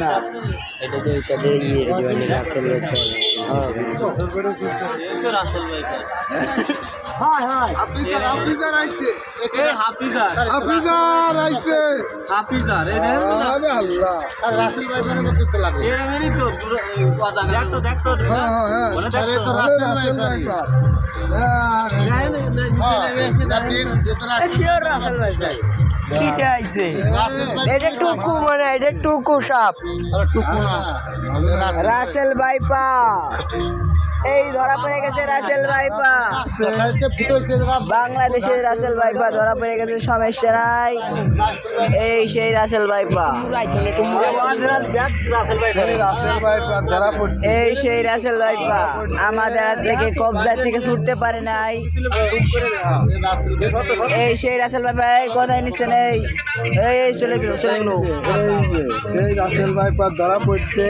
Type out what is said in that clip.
না এটা তো তাদের ইয়ে মানে রাসেল রয়েছে হয় আইছে তো হ্যাঁ আইছে? এটা টুকু মানে এটা টুকু সাপ। রাসেল ভাইপা এই ধরা পড়ে গেছে রাসেল ভাইপা। বাংলাদেশের রাসেল ভাইপা ধরা পড়ে গেছে সমস্যা নাই এই সেই রাসেল ভাইপা। এই সেই রাসেল ভাইপা। আমাদের হাত থেকে কবজা থেকে ছুটতে পারে নাই। এই সেই রাসেল ভাইপা, এই কোথায় নিচ্ছে নেই? এই চলে গেল চলে গেল। এই রাসেল ভাইপার ধরা পড়ছে।